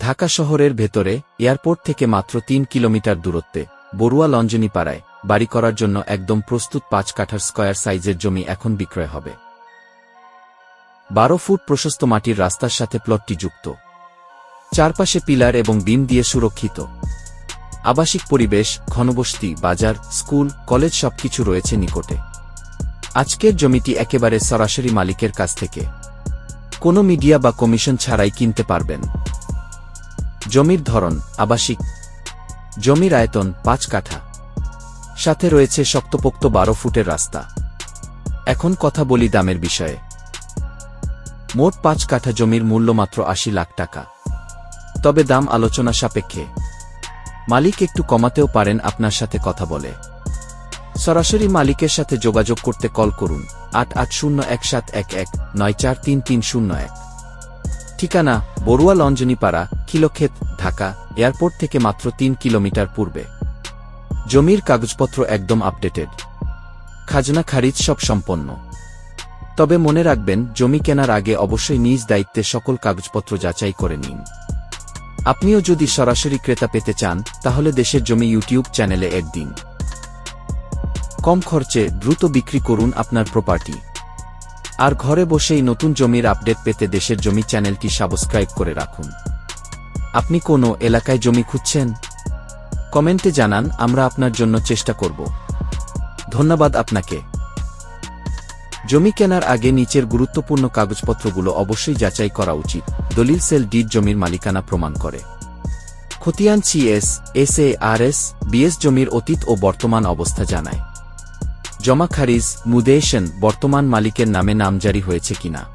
ঢাকা শহরের ভেতরে, এয়ারপোর্ট থেকে মাত্র তিন কিলোমিটার দূরত্বে, বড়ুয়া লঞ্জনীপাড়ায়, বাড়ি করার জন্য একদম প্রস্তুত পাঁচ কাঠার স্কয়ার সাইজের জমি এখন বিক্রয় হবে। বারো ফুট প্রশস্ত মাটির রাস্তার সাথে প্লটটি যুক্ত। চারপাশে পিলার এবং বিম দিয়ে সুরক্ষিত। আবাসিক পরিবেশ, ঘনবসতি, বাজার, স্কুল, কলেজ সবকিছু রয়েছে নিকটে। আজকের জমিটি একেবারে সরাসরি মালিকের কাছ থেকে। কোনো মিডিয়া বা কমিশন ছাড়াই কিনতে পারবেন। জমির ধরন আবাসিক। জমির আয়তন পাঁচ কাঠা। সাথে রয়েছে শক্তপোক্ত বারো ফুটের রাস্তা। এখন কথা বলি দামের বিষয়ে। মোট পাঁচ কাঠা জমির মূল্য মাত্র আশি লাখ টাকা। তবে দাম আলোচনা সাপেক্ষে। মালিক একটু কমাতেও পারেন আপনার সাথে কথা বলে। সরাসরি মালিকের সাথে যোগাযোগ করতে কল করুন, আট আট শূন্য এক সাত এক এক, নয় চার তিন তিন শূন্য এক। ঠিকানা, বড়ুয়া লঞ্জনীপাড়া কিলোক্ষেত ঢাকা, এয়ারপোর্ট থেকে মাত্র তিন কিলোমিটার পূর্বে। জমির কাগজপত্র একদম আপডেটেড। খাজনা খারিজ সব সম্পন্ন। তবে মনে রাখবেন, জমি কেনার আগে অবশ্যই নিজ দায়িত্বে সকল কাগজপত্র যাচাই করে নিন। আপনিও যদি সরাসরি ক্রেতা পেতে চান, তাহলে দেশের জমি ইউটিউব চ্যানেলে একদিন কম খরচে দ্রুত বিক্রি করুন আপনার প্রপার্টি। আর ঘরে বসেই নতুন জমির আপডেট পেতে দেশের জমি চ্যানেলটি সাবস্ক্রাইব করে রাখুন। আপনি কোনো এলাকায় জমি খুঁজছেন? কমেন্টে জানান, আমরা আপনার জন্য চেষ্টা করব। ধন্যবাদ আপনাকে। জমি কেনার আগে নিচের গুরুত্বপূর্ণ কাগজপত্রগুলো অবশ্যই যাচাই করা উচিত, দলিল সেল ডিড জমির মালিকানা প্রমাণ করে। খতিয়ান CS S A R S BS জমির অতীত ও বর্তমান অবস্থা জানায়। জমা খারিজ মুদেশন বর্তমান মালিকের নামে নামজারি হয়েছে কিনা।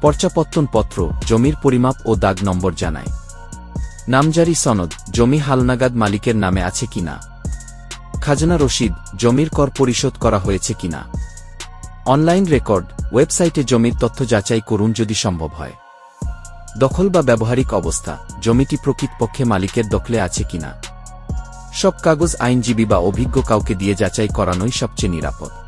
পর্চাপত্তন পত্র, জমির পরিমাপ ও দাগ নম্বর জানায়। নামজারি সনদ, জমি হালনাগাদ মালিকের নামে আছে কিনা। খাজনা রশিদ জমির কর পরিশোধ করা হয়েছে কিনা। অনলাইন রেকর্ড, ওয়েবসাইটে জমির তথ্য যাচাই করুন যদি সম্ভব হয়। দখল বা ব্যবহারিক অবস্থা, জমিটি প্রকৃতপক্ষে মালিকের দখলে আছে কিনা। সব কাগজ আইনজীবী বা অভিজ্ঞ কাউকে দিয়ে যাচাই করানোই সবচেয়ে নিরাপদ।